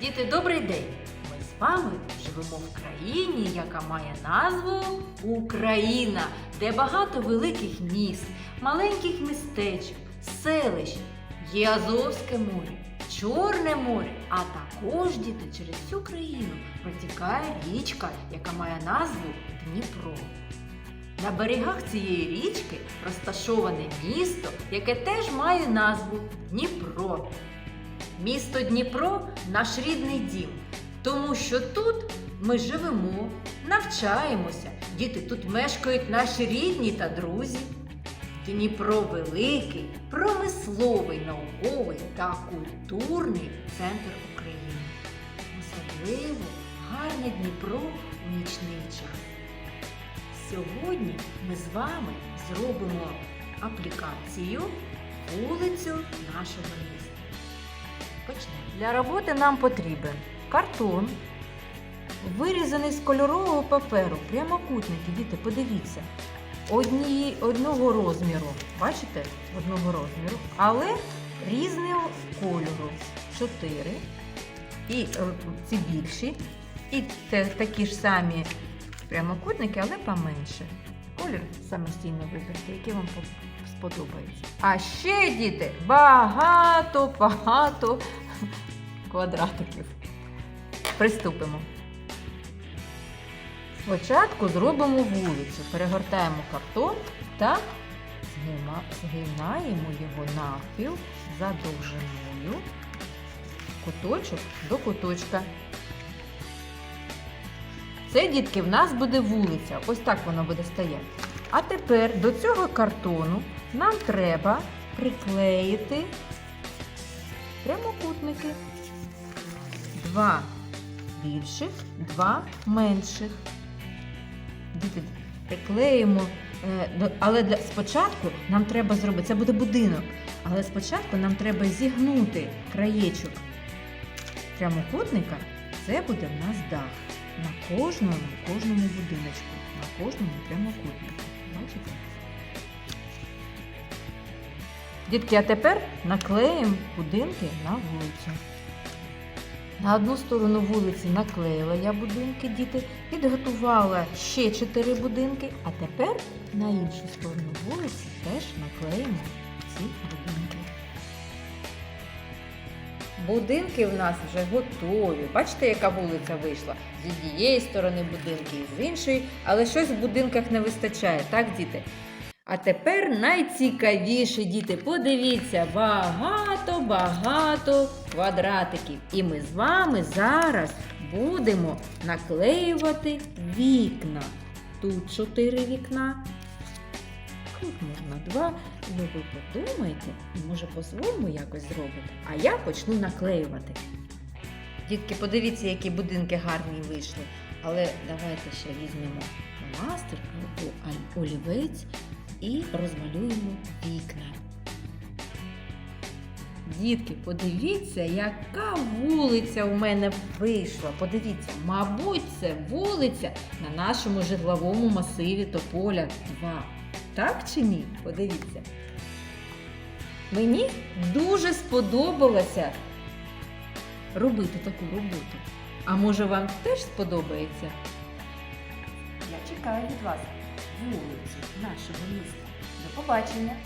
Діти, добрий день! Ми з вами живемо в країні, яка має назву Україна, де багато великих міст, маленьких містечок, селищ, є Азовське море, Чорне море, а також діти через всю країну протікає річка, яка має назву Дніпро. На берегах цієї річки розташоване місто, яке теж має назву Дніпро. Місто Дніпро наш рідний дім, тому що тут ми живемо, навчаємося, діти тут мешкають наші рідні та друзі. Дніпро великий, промисловий, науковий та культурний центр України. Особливо гарне Дніпро у нічний час. Сьогодні ми з вами зробимо аплікацію вулицю нашого міста. Почнемо. Для роботи нам потрібен картон, вирізаний з кольорового паперу, прямокутники, діти, подивіться. Одні, одного розміру, бачите, одного розміру, але різного кольору. Чотири. І е, ці більші, і те- такі ж самі прямокутники, але поменше. Колір самостійно виберте, який вам по- сподобається. А ще, діти, багато, багато квадратиків. Приступимо. Спочатку зробимо вулицю, перегортаємо картон та згинаємо його навпіл за довжиною куточок до куточка. Це, дітки, в нас буде вулиця. Ось так воно буде стояти. А тепер до цього картону нам треба приклеїти прямокутники. Два більших, два менших. Приклеїмо. е, Але спочатку нам треба зробити, це буде будинок, але спочатку нам треба зігнути краєчок прямокутника. Це буде в нас дах на кожному, кожному будиночку, на кожному прямокутнику. Бачите? Дітки, а тепер наклеїмо будинки на вулицю. На одну сторону вулиці наклеїла я будинки, діти, підготувала ще чотири будинки, а тепер на іншу сторону вулиці теж наклеїмо ці будинки. Будинки в нас вже готові. Бачите, яка вулиця вийшла? З однієї сторони будинки і з іншої, але щось в будинках не вистачає, так, діти? А тепер найцікавіше, діти, подивіться, багато-багато квадратиків. І ми з вами зараз будемо наклеювати вікна. Тут чотири вікна. Тут можна два. Ну ви подумайте, може по-своєму якось зробите. А я почну наклеювати. Дітки, подивіться, які будинки гарні вийшли. Але давайте ще візьмемо фломастер або олівець і розмалюємо вікна. Дітки, подивіться, яка вулиця у мене вийшла. Подивіться, мабуть, це вулиця на нашому житловому масиві Тополя 2. Так чи ні? Подивіться. Мені дуже сподобалося робити таку роботу. А може вам теж сподобається? Я чекаю від вас вулицю нашого міста. До побачення!